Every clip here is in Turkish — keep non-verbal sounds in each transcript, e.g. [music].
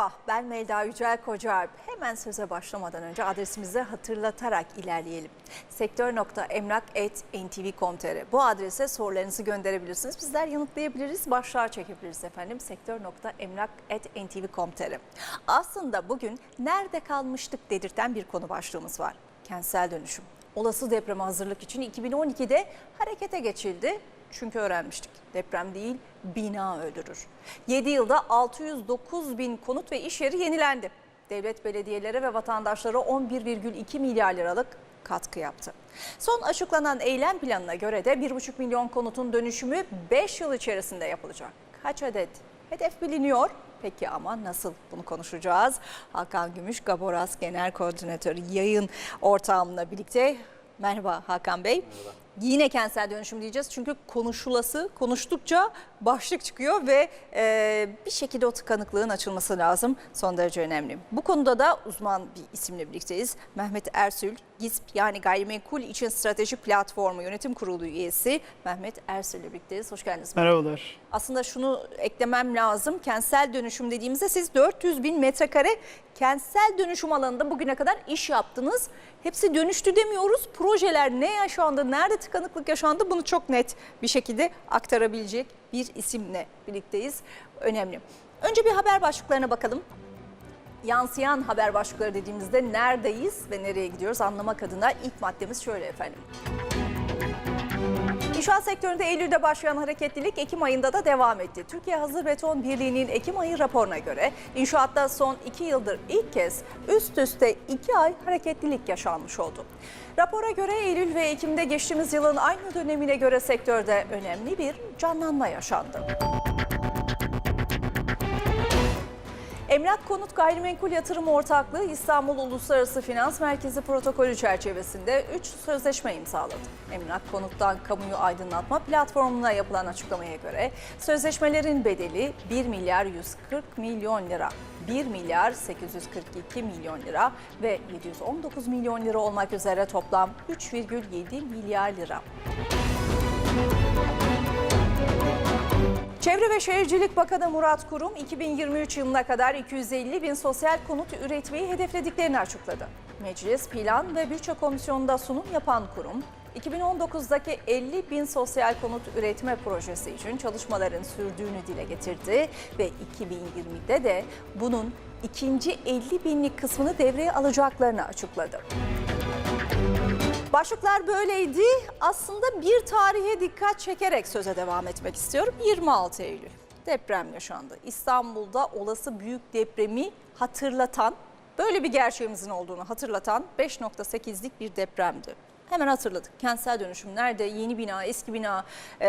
Merhaba. Ben Melda Yücel Kocaerp. Hemen söze başlamadan önce adresimizi hatırlatarak ilerleyelim. Sektör.emlak.ntv.com.tr Bu adrese sorularınızı gönderebilirsiniz. Bizler yanıtlayabiliriz, başlığa çekebiliriz efendim. Sektör.emlak.ntv.com.tr Aslında bugün nerede kalmıştık dedirten bir konu başlığımız var. Kentsel dönüşüm. Olası depreme hazırlık için 2012'de harekete geçildi. Çünkü öğrenmiştik. Deprem değil, bina öldürür. 7 yılda 609 bin konut ve iş yeri yenilendi. Devlet belediyelere ve vatandaşlara 11,2 milyar liralık katkı yaptı. Son açıklanan eylem planına göre de 1,5 milyon konutun dönüşümü 5 yıl içerisinde yapılacak. Kaç adet? Hedef biliniyor. Peki ama nasıl bunu konuşacağız? Hakan Gümüş, Gaboraz Genel Koordinatör yayın ortağımla birlikte. Merhaba Hakan Bey. Yine kentsel dönüşüm diyeceğiz çünkü konuşulası konuştukça başlık çıkıyor ve e, bir şekilde o tıkanıklığın açılması lazım. Son derece önemli. Bu konuda da uzman bir isimle birlikteyiz. Mehmet Ersül, GİSP yani Gayrimenkul İçin Strateji Platformu Yönetim Kurulu üyesi Mehmet Ersül ile birlikteyiz. Hoş geldiniz. Merhabalar. Aslında şunu eklemem lazım. Kentsel dönüşüm dediğimizde siz 400 bin metrekare kentsel dönüşüm alanında bugüne kadar iş yaptınız. Hepsi dönüştü demiyoruz. Projeler ne yaşandı, nerede tıkanıklık yaşandı bunu çok net bir şekilde aktarabilecek bir isimle birlikteyiz. Önemli. Önce bir haber başlıklarına bakalım. Yansıyan haber başlıkları dediğimizde neredeyiz ve nereye gidiyoruz anlamak adına ilk maddemiz şöyle efendim. İnşaat sektöründe Eylül'de başlayan hareketlilik Ekim ayında da devam etti. Türkiye Hazır Beton Birliği'nin Ekim ayı raporuna göre inşaatta son iki yıldır ilk kez üst üste iki ay hareketlilik yaşanmış oldu. Rapora göre Eylül ve Ekim'de geçtiğimiz yılın aynı dönemine göre sektörde önemli bir canlanma yaşandı. Emlak Konut Gayrimenkul Yatırım Ortaklığı İstanbul Uluslararası Finans Merkezi protokolü çerçevesinde 3 sözleşme imzaladı. Emlak Konut'tan kamuyu aydınlatma platformuna yapılan açıklamaya göre sözleşmelerin bedeli 1 milyar 140 milyon lira. 1 milyar 842 milyon lira ve 719 milyon lira olmak üzere toplam 3,7 milyar lira. Çevre ve Şehircilik Bakanı Murat Kurum 2023 yılına kadar 250 bin sosyal konut üretmeyi hedeflediklerini açıkladı. Meclis Plan ve Bütçe Komisyonu'nda sunum yapan kurum, 2019'daki 50 bin sosyal konut üretme projesi için çalışmaların sürdüğünü dile getirdi ve 2020'de de bunun ikinci 50 binlik kısmını devreye alacaklarını açıkladı. Başlıklar böyleydi. Aslında bir tarihe dikkat çekerek söze devam etmek istiyorum. 26 Eylül deprem yaşandı. İstanbul'da olası büyük depremi hatırlatan, böyle bir gerçeğimizin olduğunu hatırlatan 5.8'lik bir depremdi. Hemen hatırladık. Kentsel dönüşüm nerede? Yeni bina, eski bina, e,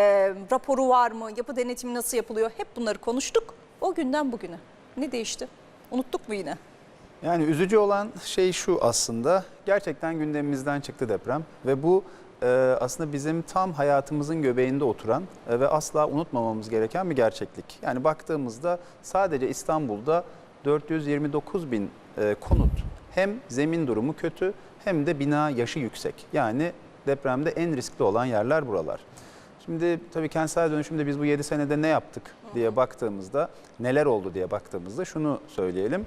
raporu var mı? Yapı denetimi nasıl yapılıyor? Hep bunları konuştuk. O günden bugüne. Ne değişti? Unuttuk mu yine? Yani üzücü olan şey şu aslında gerçekten gündemimizden çıktı deprem ve bu e, aslında bizim tam hayatımızın göbeğinde oturan e, ve asla unutmamamız gereken bir gerçeklik. Yani baktığımızda sadece İstanbul'da 429 bin e, konut hem zemin durumu kötü hem de bina yaşı yüksek. Yani depremde en riskli olan yerler buralar. Şimdi tabii kentsel dönüşümde biz bu 7 senede ne yaptık diye baktığımızda, neler oldu diye baktığımızda şunu söyleyelim.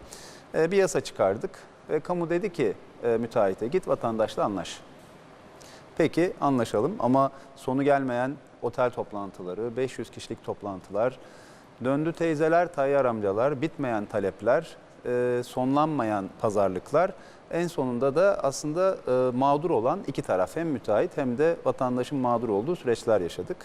Ee, Bir yasa çıkardık ve kamu dedi ki e, müteahhite git vatandaşla anlaş. Peki anlaşalım ama sonu gelmeyen otel toplantıları, 500 kişilik toplantılar, döndü teyzeler, tayyar amcalar, bitmeyen talepler, e, sonlanmayan pazarlıklar. En sonunda da aslında e, mağdur olan iki taraf hem müteahhit hem de vatandaşın mağdur olduğu süreçler yaşadık.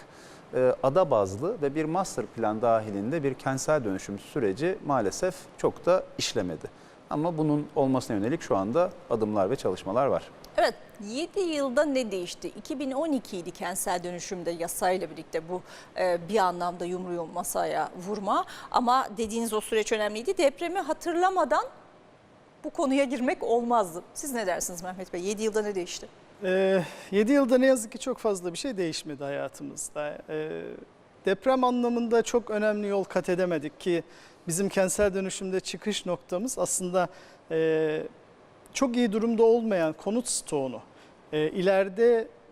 E, Ada bazlı ve bir master plan dahilinde bir kentsel dönüşüm süreci maalesef çok da işlemedi. Ama bunun olmasına yönelik şu anda adımlar ve çalışmalar var. Evet 7 yılda ne değişti? 2012 idi kentsel dönüşümde yasayla birlikte bu e, bir anlamda yumruğu masaya vurma. Ama dediğiniz o süreç önemliydi. Depremi hatırlamadan bu konuya girmek olmazdı. Siz ne dersiniz Mehmet Bey? 7 yılda ne değişti? 7 yılda ne yazık ki çok fazla bir şey değişmedi hayatımızda. Ee, deprem anlamında çok önemli yol kat edemedik ki bizim kentsel dönüşümde çıkış noktamız aslında e, çok iyi durumda olmayan konut stoğunu e,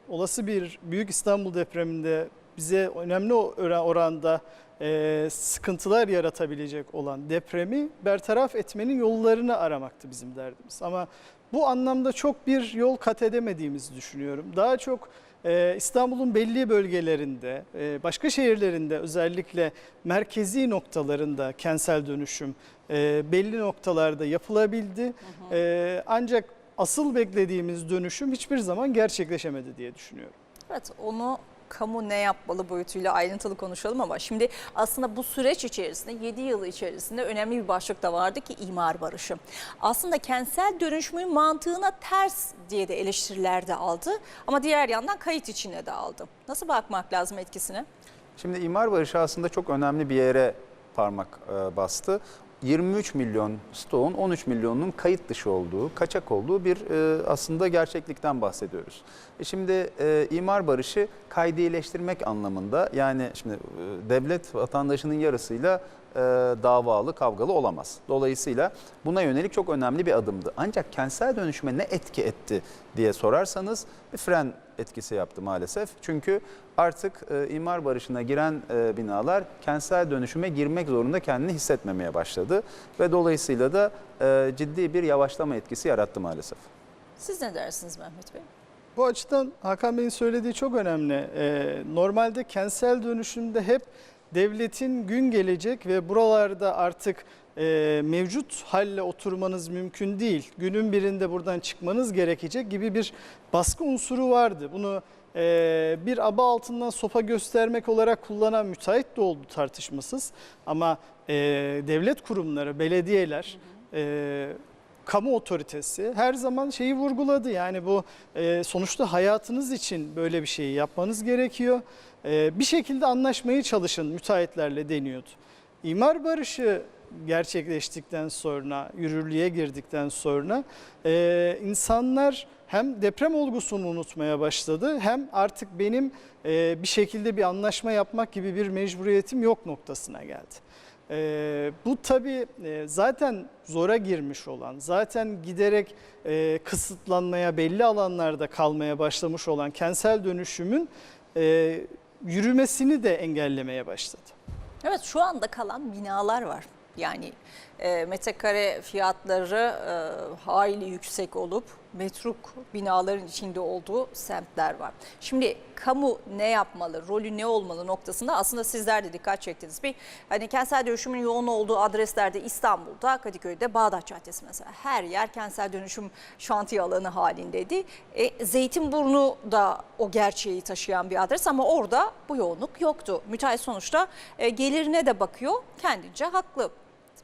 olası bir büyük İstanbul depreminde bize önemli ora- oranda e, sıkıntılar yaratabilecek olan depremi bertaraf etmenin yollarını aramaktı bizim derdimiz. Ama bu anlamda çok bir yol kat edemediğimizi düşünüyorum. Daha çok e, İstanbul'un belli bölgelerinde, e, başka şehirlerinde özellikle merkezi noktalarında kentsel dönüşüm e, belli noktalarda yapılabildi. E, ancak asıl beklediğimiz dönüşüm hiçbir zaman gerçekleşemedi diye düşünüyorum. Evet onu kamu ne yapmalı boyutuyla ayrıntılı konuşalım ama şimdi aslında bu süreç içerisinde 7 yıl içerisinde önemli bir başlık da vardı ki imar barışı. Aslında kentsel dönüşümün mantığına ters diye de eleştiriler de aldı ama diğer yandan kayıt içine de aldı. Nasıl bakmak lazım etkisine? Şimdi imar barışı aslında çok önemli bir yere parmak e, bastı. 23 milyon stoğun 13 milyonunun kayıt dışı olduğu, kaçak olduğu bir e, aslında gerçeklikten bahsediyoruz. E şimdi e, imar barışı kaydileştirmek anlamında yani şimdi e, devlet vatandaşının yarısıyla e, davalı, kavgalı olamaz. Dolayısıyla buna yönelik çok önemli bir adımdı. Ancak kentsel dönüşüme ne etki etti diye sorarsanız bir fren etkisi yaptı maalesef. Çünkü artık e, imar barışına giren e, binalar kentsel dönüşüme girmek zorunda kendini hissetmemeye başladı. Ve dolayısıyla da e, ciddi bir yavaşlama etkisi yarattı maalesef. Siz ne dersiniz Mehmet Bey? Bu açıdan Hakan Bey'in söylediği çok önemli. Ee, normalde kentsel dönüşümde hep devletin gün gelecek ve buralarda artık e, mevcut halle oturmanız mümkün değil. Günün birinde buradan çıkmanız gerekecek gibi bir baskı unsuru vardı. Bunu e, bir aba altından sopa göstermek olarak kullanan müteahhit de oldu tartışmasız. Ama e, devlet kurumları, belediyeler... e, kamu otoritesi her zaman şeyi vurguladı. Yani bu e, sonuçta hayatınız için böyle bir şeyi yapmanız gerekiyor. E, bir şekilde anlaşmaya çalışın müteahhitlerle deniyordu. İmar barışı gerçekleştikten sonra, yürürlüğe girdikten sonra e, insanlar hem deprem olgusunu unutmaya başladı hem artık benim e, bir şekilde bir anlaşma yapmak gibi bir mecburiyetim yok noktasına geldi. Ee, bu tabii e, zaten zora girmiş olan, zaten giderek e, kısıtlanmaya, belli alanlarda kalmaya başlamış olan kentsel dönüşümün e, yürümesini de engellemeye başladı. Evet şu anda kalan binalar var. Yani e, metrekare fiyatları e, hayli yüksek olup metruk binaların içinde olduğu semtler var. Şimdi kamu ne yapmalı, rolü ne olmalı noktasında aslında sizler de dikkat çektiniz. Bir hani kentsel dönüşümün yoğun olduğu adreslerde İstanbul'da, Kadıköy'de, Bağdat Caddesi mesela her yer kentsel dönüşüm şantiye alanı halindeydi. E, Zeytinburnu da o gerçeği taşıyan bir adres ama orada bu yoğunluk yoktu. Müteahhit sonuçta e, gelirine de bakıyor, kendince haklı.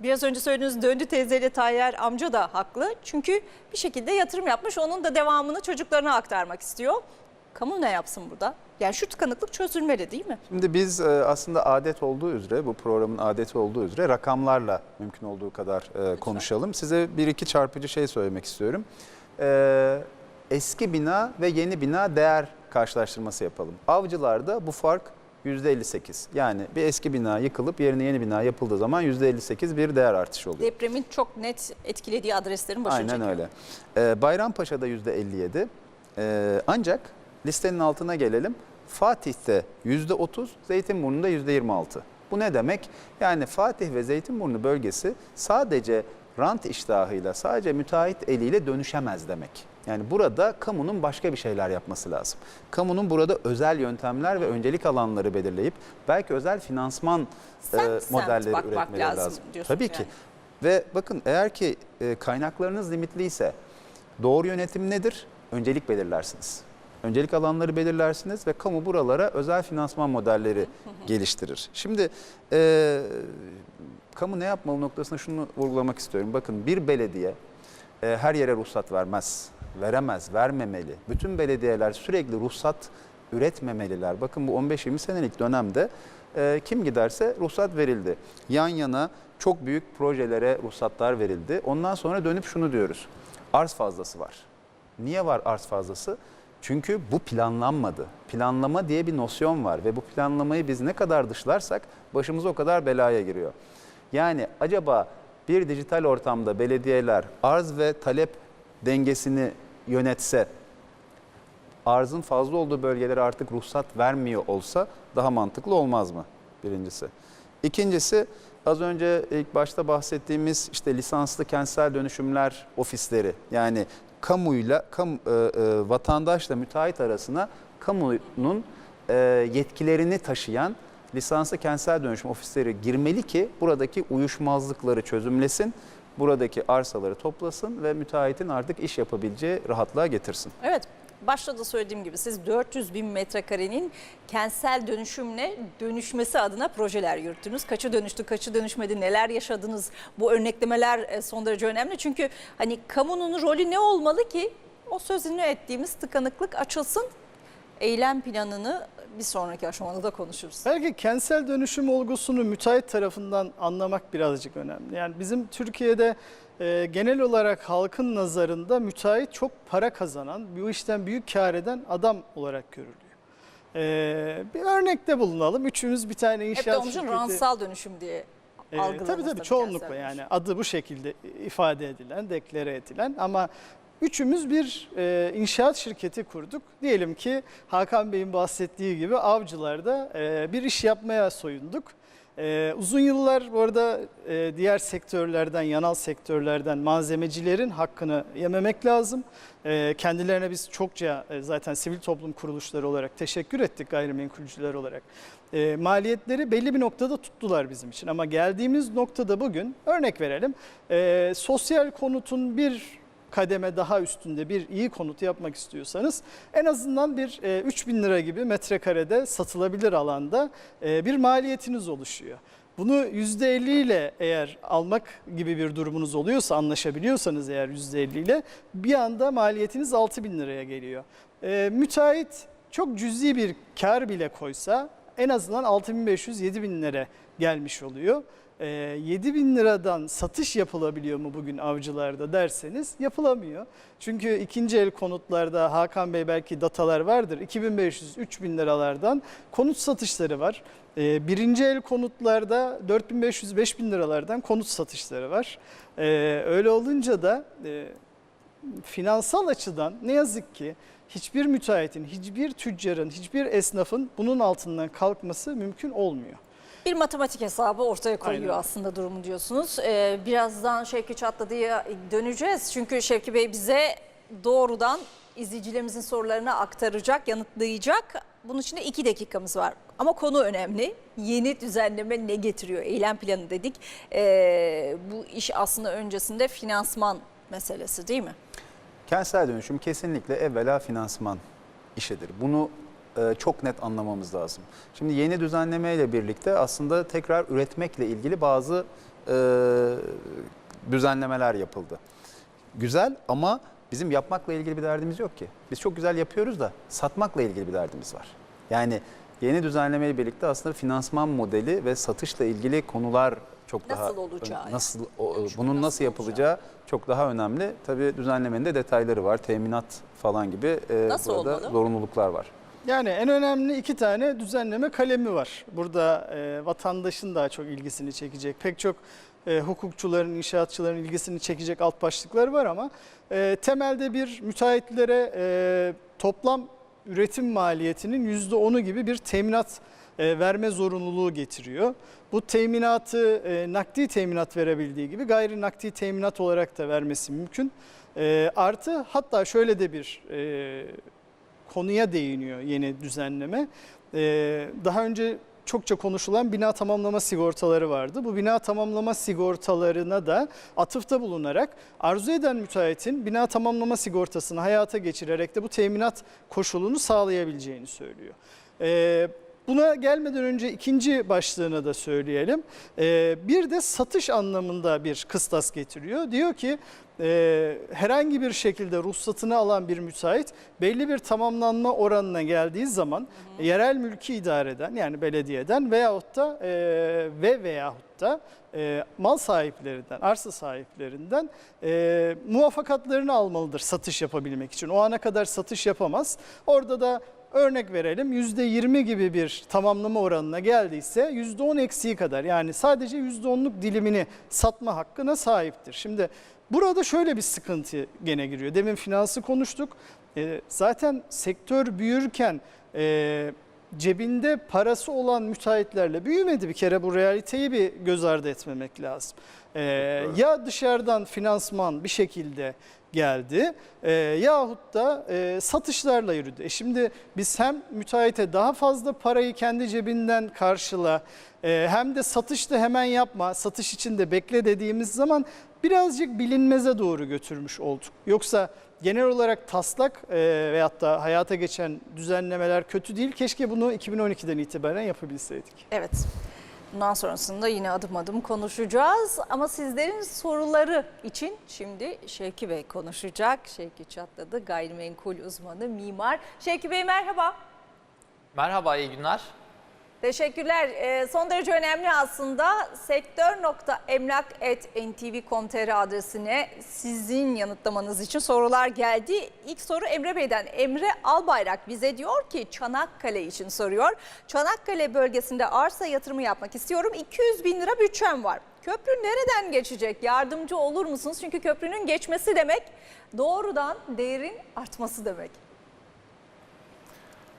Biraz önce söylediğiniz döndü teyzeyle Tayyar amca da haklı. Çünkü bir şekilde yatırım yapmış. Onun da devamını çocuklarına aktarmak istiyor. Kamu ne yapsın burada? Yani şu tıkanıklık çözülmeli değil mi? Şimdi biz e, aslında adet olduğu üzere, bu programın adeti olduğu üzere rakamlarla mümkün olduğu kadar e, konuşalım. Size bir iki çarpıcı şey söylemek istiyorum. E, Eski bina ve yeni bina değer karşılaştırması yapalım. Avcılarda bu fark %58. Yani bir eski bina yıkılıp yerine yeni bina yapıldığı zaman %58 bir değer artışı oluyor. Depremin çok net etkilediği adreslerin başını Aynen çekiyor. öyle. Ee, Bayrampaşa'da %57. Ee, ancak listenin altına gelelim. Fatih'te %30, Zeytinburnu'nda %26. Bu ne demek? Yani Fatih ve Zeytinburnu bölgesi sadece rant iştahıyla, sadece müteahhit eliyle dönüşemez demek. Yani burada kamunun başka bir şeyler yapması lazım. Kamunun burada özel yöntemler ve öncelik alanları belirleyip belki özel finansman Semt e, semt modelleri bakmak üretmeleri lazım lazım. Tabii ki. yani. Ve bakın eğer ki e, kaynaklarınız limitliyse doğru yönetim nedir? Öncelik belirlersiniz. Öncelik alanları belirlersiniz ve kamu buralara özel finansman modelleri [laughs] geliştirir. Şimdi e, kamu ne yapmalı noktasında şunu vurgulamak istiyorum. Bakın bir belediye e, her yere ruhsat vermez, veremez, vermemeli. Bütün belediyeler sürekli ruhsat üretmemeliler. Bakın bu 15-20 senelik dönemde e, kim giderse ruhsat verildi. Yan yana çok büyük projelere ruhsatlar verildi. Ondan sonra dönüp şunu diyoruz. Arz fazlası var. Niye var arz fazlası? Çünkü bu planlanmadı. Planlama diye bir nosyon var ve bu planlamayı biz ne kadar dışlarsak başımız o kadar belaya giriyor. Yani acaba bir dijital ortamda belediyeler arz ve talep dengesini yönetse arzın fazla olduğu bölgelere artık ruhsat vermiyor olsa daha mantıklı olmaz mı? Birincisi. İkincisi az önce ilk başta bahsettiğimiz işte lisanslı kentsel dönüşümler ofisleri yani kamuyla kamu, e, e, vatandaşla müteahhit arasına kamunun e, yetkilerini taşıyan lisanslı kentsel dönüşüm ofisleri girmeli ki buradaki uyuşmazlıkları çözümlesin, buradaki arsaları toplasın ve müteahhitin artık iş yapabileceği rahatlığa getirsin. Evet. Başta da söylediğim gibi siz 400 bin metrekarenin kentsel dönüşümle dönüşmesi adına projeler yürüttünüz. Kaçı dönüştü, kaçı dönüşmedi, neler yaşadınız? Bu örneklemeler e, son derece önemli. Çünkü hani kamunun rolü ne olmalı ki o sözünü ettiğimiz tıkanıklık açılsın. Eylem planını bir sonraki aşamada da konuşuruz. Belki kentsel dönüşüm olgusunu müteahhit tarafından anlamak birazcık önemli. Yani bizim Türkiye'de e, genel olarak halkın nazarında müteahhit çok para kazanan, bu işten büyük kar eden adam olarak görülüyor. E, bir örnekte bulunalım. Üçümüz bir tane Hep de inşaat onun için şirketi... ransal dönüşüm diye Ee, algılanır. tabii tabii çoğunlukla yani adı bu şekilde ifade edilen, deklare edilen ama üçümüz bir e, inşaat şirketi kurduk. Diyelim ki Hakan Bey'in bahsettiği gibi avcılarda e, bir iş yapmaya soyunduk. E, uzun yıllar bu arada e, diğer sektörlerden, yanal sektörlerden malzemecilerin hakkını yememek lazım. E, kendilerine biz çokça e, zaten sivil toplum kuruluşları olarak teşekkür ettik gayrimenkulcüler olarak. E, maliyetleri belli bir noktada tuttular bizim için. Ama geldiğimiz noktada bugün örnek verelim. E, sosyal konutun bir kademe daha üstünde bir iyi konut yapmak istiyorsanız en azından bir e, 3000 lira gibi metrekarede satılabilir alanda e, bir maliyetiniz oluşuyor. Bunu %50 ile eğer almak gibi bir durumunuz oluyorsa anlaşabiliyorsanız eğer %50 ile bir anda maliyetiniz 6000 liraya geliyor. E, müteahhit çok cüzi bir kar bile koysa en azından 6500-7000 lira gelmiş oluyor. E, 7 bin liradan satış yapılabiliyor mu bugün avcılarda derseniz yapılamıyor. Çünkü ikinci el konutlarda Hakan Bey belki datalar vardır 2500-3000 liralardan konut satışları var. E, birinci el konutlarda 4500-5000 liralardan konut satışları var. E, öyle olunca da e, finansal açıdan ne yazık ki hiçbir müteahhitin, hiçbir tüccarın, hiçbir esnafın bunun altından kalkması mümkün olmuyor. Bir matematik hesabı ortaya koyuyor Aynen. aslında durumu diyorsunuz. Ee, birazdan Şevki Çatladı'ya döneceğiz. Çünkü Şevki Bey bize doğrudan izleyicilerimizin sorularını aktaracak, yanıtlayacak. Bunun için de iki dakikamız var. Ama konu önemli. Yeni düzenleme ne getiriyor? Eylem planı dedik. Ee, bu iş aslında öncesinde finansman meselesi değil mi? Kentsel dönüşüm kesinlikle evvela finansman işidir. Bunu çok net anlamamız lazım. Şimdi yeni düzenleme ile birlikte aslında tekrar üretmekle ilgili bazı e, düzenlemeler yapıldı. Güzel ama bizim yapmakla ilgili bir derdimiz yok ki. Biz çok güzel yapıyoruz da satmakla ilgili bir derdimiz var. Yani yeni düzenleme ile birlikte aslında finansman modeli ve satışla ilgili konular çok daha Nasıl olacağı nasıl Dönüşümün bunun nasıl nasıl yapılacağı çok daha önemli. Tabii düzenlemenin de detayları var. Teminat falan gibi e, Nasıl burada olmalı? zorunluluklar var. Yani en önemli iki tane düzenleme kalemi var. Burada e, vatandaşın daha çok ilgisini çekecek, pek çok e, hukukçuların, inşaatçıların ilgisini çekecek alt başlıklar var ama e, temelde bir müteahhitlere e, toplam üretim maliyetinin %10'u gibi bir teminat e, verme zorunluluğu getiriyor. Bu teminatı e, nakdi teminat verebildiği gibi gayri nakdi teminat olarak da vermesi mümkün. E, artı hatta şöyle de bir e, konuya değiniyor yeni düzenleme. Ee, daha önce çokça konuşulan bina tamamlama sigortaları vardı. Bu bina tamamlama sigortalarına da atıfta bulunarak arzu eden müteahhitin bina tamamlama sigortasını hayata geçirerek de bu teminat koşulunu sağlayabileceğini söylüyor. Ee, Buna gelmeden önce ikinci başlığına da söyleyelim. Ee, bir de satış anlamında bir kıstas getiriyor. Diyor ki e, herhangi bir şekilde ruhsatını alan bir müteahhit belli bir tamamlanma oranına geldiği zaman yerel mülki idareden yani belediyeden veyahut da e, ve veyahut da e, mal sahiplerinden, arsa sahiplerinden e, muvaffakatlarını almalıdır satış yapabilmek için. O ana kadar satış yapamaz. Orada da Örnek verelim %20 gibi bir tamamlama oranına geldiyse %10 eksiği kadar yani sadece %10'luk dilimini satma hakkına sahiptir. Şimdi burada şöyle bir sıkıntı gene giriyor. Demin finansı konuştuk. E, zaten sektör büyürken e, cebinde parası olan müteahhitlerle büyümedi. Bir kere bu realiteyi bir göz ardı etmemek lazım. E, ya dışarıdan finansman bir şekilde geldi e, yahut da e, satışlarla yürüdü. E şimdi biz hem müteahhite daha fazla parayı kendi cebinden karşıla e, hem de satışta hemen yapma, satış için de bekle dediğimiz zaman birazcık bilinmeze doğru götürmüş olduk. Yoksa genel olarak taslak e, veyahut da hayata geçen düzenlemeler kötü değil. Keşke bunu 2012'den itibaren yapabilseydik. Evet. Bundan sonrasında yine adım adım konuşacağız. Ama sizlerin soruları için şimdi Şevki Bey konuşacak. Şevki Çatladı, gayrimenkul uzmanı, mimar. Şevki Bey merhaba. Merhaba, iyi günler. Teşekkürler. Ee, son derece önemli aslında. Sektör.emlak.ntv.com.tr adresine sizin yanıtlamanız için sorular geldi. İlk soru Emre Bey'den. Emre Albayrak bize diyor ki Çanakkale için soruyor. Çanakkale bölgesinde arsa yatırımı yapmak istiyorum. 200 bin lira bütçem var. Köprü nereden geçecek? Yardımcı olur musunuz? Çünkü köprünün geçmesi demek doğrudan değerin artması demek.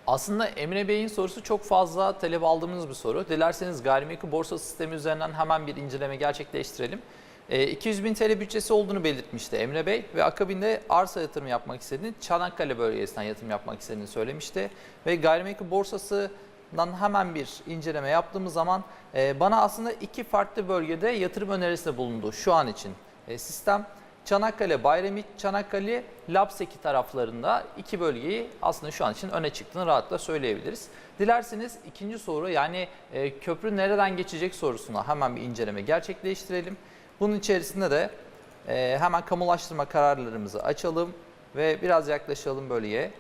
Aslında Emre Bey'in sorusu çok fazla talep aldığımız bir soru. Dilerseniz gayrimenkul borsa sistemi üzerinden hemen bir inceleme gerçekleştirelim. E, 200 bin TL bütçesi olduğunu belirtmişti Emre Bey ve akabinde arsa yatırım yapmak istediğini, Çanakkale bölgesinden yatırım yapmak istediğini söylemişti. Ve gayrimenkul borsasından hemen bir inceleme yaptığımız zaman e, bana aslında iki farklı bölgede yatırım önerisinde bulundu şu an için. E, sistem Çanakkale, Bayrami, Çanakkale, Lapseki taraflarında iki bölgeyi aslında şu an için öne çıktığını rahatla söyleyebiliriz. Dilerseniz ikinci soru yani e, köprü nereden geçecek sorusuna hemen bir inceleme gerçekleştirelim. Bunun içerisinde de e, hemen kamulaştırma kararlarımızı açalım ve biraz yaklaşalım bölgeye.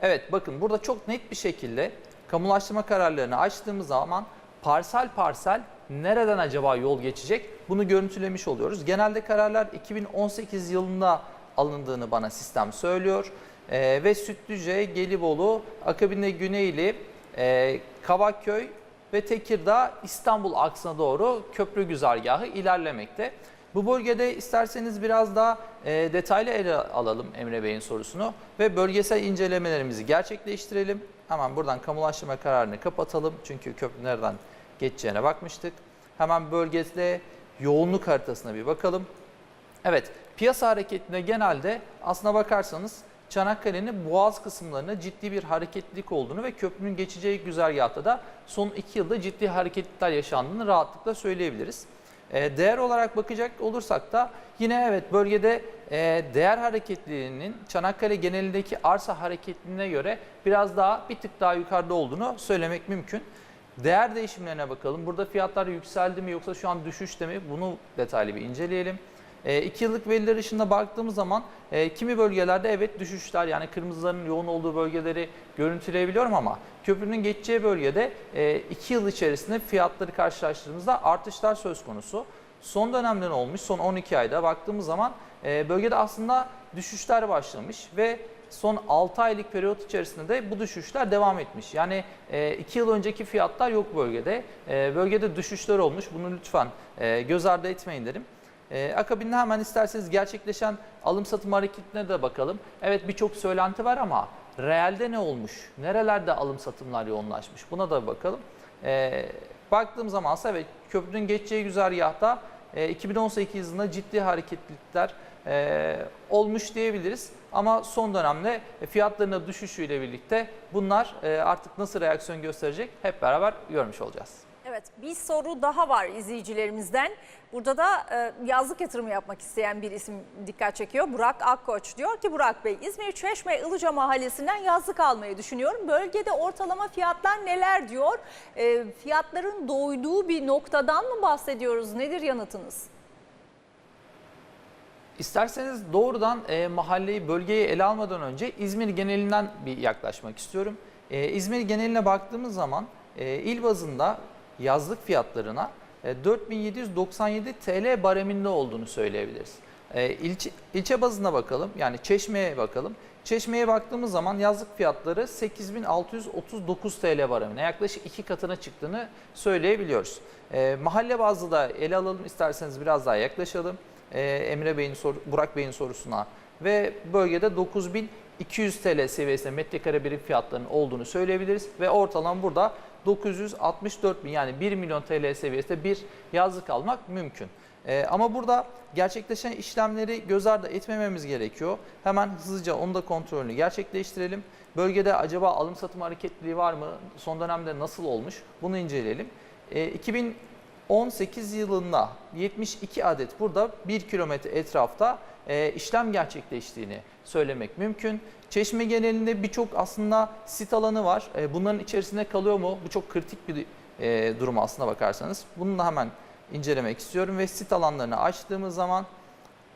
Evet bakın burada çok net bir şekilde kamulaştırma kararlarını açtığımız zaman parsel parsel nereden acaba yol geçecek bunu görüntülemiş oluyoruz. Genelde kararlar 2018 yılında alındığını bana sistem söylüyor. Ee, ve Sütlüce, Gelibolu, akabinde Güneyli, e, Kavakköy ve Tekirdağ İstanbul aksına doğru köprü güzergahı ilerlemekte. Bu bölgede isterseniz biraz daha e, detaylı ele alalım Emre Bey'in sorusunu ve bölgesel incelemelerimizi gerçekleştirelim. Hemen buradan kamulaştırma kararını kapatalım çünkü köprü nereden geçeceğine bakmıştık. Hemen bölgesel yoğunluk haritasına bir bakalım. Evet, piyasa hareketine genelde aslına bakarsanız Çanakkale'nin boğaz kısımlarında ciddi bir hareketlilik olduğunu ve köprünün geçeceği güzergahta da son iki yılda ciddi hareketlilikler yaşandığını rahatlıkla söyleyebiliriz. E, Değer olarak bakacak olursak da yine evet bölgede e, değer hareketliliğinin Çanakkale genelindeki arsa hareketliliğine göre biraz daha bir tık daha yukarıda olduğunu söylemek mümkün. Değer değişimlerine bakalım. Burada fiyatlar yükseldi mi yoksa şu an düşüşte mi? Bunu detaylı bir inceleyelim. 2 yıllık veriler ışığında baktığımız zaman e, kimi bölgelerde evet düşüşler yani kırmızıların yoğun olduğu bölgeleri görüntüleyebiliyorum ama köprünün geçeceği bölgede 2 yıl içerisinde fiyatları karşılaştırdığımızda artışlar söz konusu. Son dönemde ne olmuş? Son 12 ayda baktığımız zaman e, bölgede aslında düşüşler başlamış ve son 6 aylık periyot içerisinde de bu düşüşler devam etmiş. Yani 2 yıl önceki fiyatlar yok bölgede. E, bölgede düşüşler olmuş. Bunu lütfen e, göz ardı etmeyin derim. Akabinde hemen isterseniz gerçekleşen alım satım hareketine de bakalım. Evet birçok söylenti var ama realde ne olmuş? Nerelerde alım satımlar yoğunlaşmış? Buna da bakalım. Baktığım zaman ise evet köprünün geçeceği güzergahta e, 2018 yılında ciddi hareketlilikler e, olmuş diyebiliriz. Ama son dönemde fiyatlarına düşüşüyle birlikte bunlar e, artık nasıl reaksiyon gösterecek hep beraber görmüş olacağız. Evet bir soru daha var izleyicilerimizden. Burada da e, yazlık yatırımı yapmak isteyen bir isim dikkat çekiyor. Burak Akkoç diyor ki Burak Bey İzmir Çeşme Ilıca mahallesinden yazlık almayı düşünüyorum. Bölgede ortalama fiyatlar neler diyor? E, fiyatların doyduğu bir noktadan mı bahsediyoruz? Nedir yanıtınız? İsterseniz doğrudan e, mahalleyi, bölgeyi ele almadan önce İzmir genelinden bir yaklaşmak istiyorum. E, İzmir geneline baktığımız zaman e, il bazında yazlık fiyatlarına e, 4797 TL bareminde olduğunu söyleyebiliriz. E, ilçe, ilçe bazına bakalım yani Çeşme'ye bakalım. Çeşme'ye baktığımız zaman yazlık fiyatları 8639 TL baremine yaklaşık iki katına çıktığını söyleyebiliyoruz. E, mahalle bazlı da ele alalım isterseniz biraz daha yaklaşalım. E, Emre Bey'in, soru, Burak Bey'in sorusuna ve bölgede 200 TL seviyesinde metrekare birim fiyatlarının olduğunu söyleyebiliriz ve ortalama burada 964 bin yani 1 milyon TL seviyesinde bir yazlık almak mümkün. Ee, ama burada gerçekleşen işlemleri göz ardı etmememiz gerekiyor. Hemen hızlıca onu da kontrolünü gerçekleştirelim. Bölgede acaba alım satım hareketliliği var mı? Son dönemde nasıl olmuş? Bunu inceleyelim. Ee, 2018 yılında 72 adet burada 1 kilometre etrafta e, işlem gerçekleştiğini söylemek mümkün. Çeşme genelinde birçok aslında sit alanı var. E, bunların içerisinde kalıyor mu? Bu çok kritik bir e, durum aslına bakarsanız. Bunu da hemen incelemek istiyorum ve sit alanlarını açtığımız zaman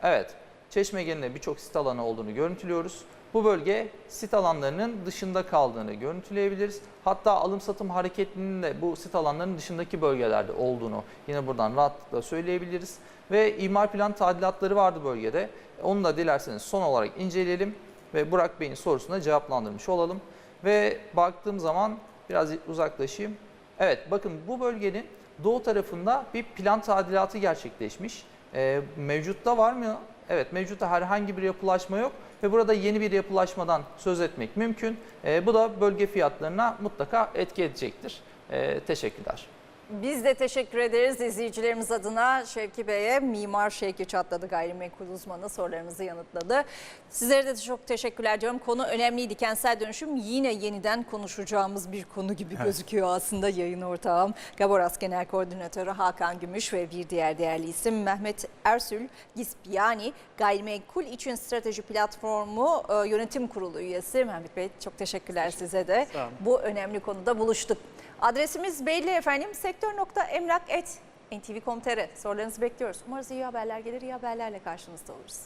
evet Çeşme genelinde birçok sit alanı olduğunu görüntülüyoruz. Bu bölge sit alanlarının dışında kaldığını görüntüleyebiliriz. Hatta alım satım hareketliliğinin de bu sit alanlarının dışındaki bölgelerde olduğunu yine buradan rahatlıkla söyleyebiliriz. Ve imar plan tadilatları vardı bölgede. Onu da dilerseniz son olarak inceleyelim ve Burak Bey'in sorusuna cevaplandırmış olalım. Ve baktığım zaman biraz uzaklaşayım. Evet bakın bu bölgenin doğu tarafında bir plan tadilatı gerçekleşmiş. Ee, mevcutta var mı? Evet mevcutta herhangi bir yapılaşma yok ve burada yeni bir yapılaşmadan söz etmek mümkün. Ee, bu da bölge fiyatlarına mutlaka etki edecektir. Ee, teşekkürler. Biz de teşekkür ederiz izleyicilerimiz adına Şevki Bey'e. Mimar Şevki Çatladı gayrimenkul uzmanı sorularımızı yanıtladı. Sizlere de çok teşekkürler diyorum. Konu önemliydi. Kentsel dönüşüm yine yeniden konuşacağımız bir konu gibi gözüküyor aslında yayın ortağım. Gaboras Genel Koordinatörü Hakan Gümüş ve bir diğer değerli isim Mehmet Ersül Gispiyani Gayrimenkul için Strateji Platformu e, Yönetim Kurulu üyesi. Mehmet Bey çok teşekkürler size de. Bu önemli konuda buluştuk. Adresimiz belli efendim. Sektör.emlak.ntv.com.tr Sorularınızı bekliyoruz. Umarız iyi haberler gelir, iyi haberlerle karşınızda oluruz.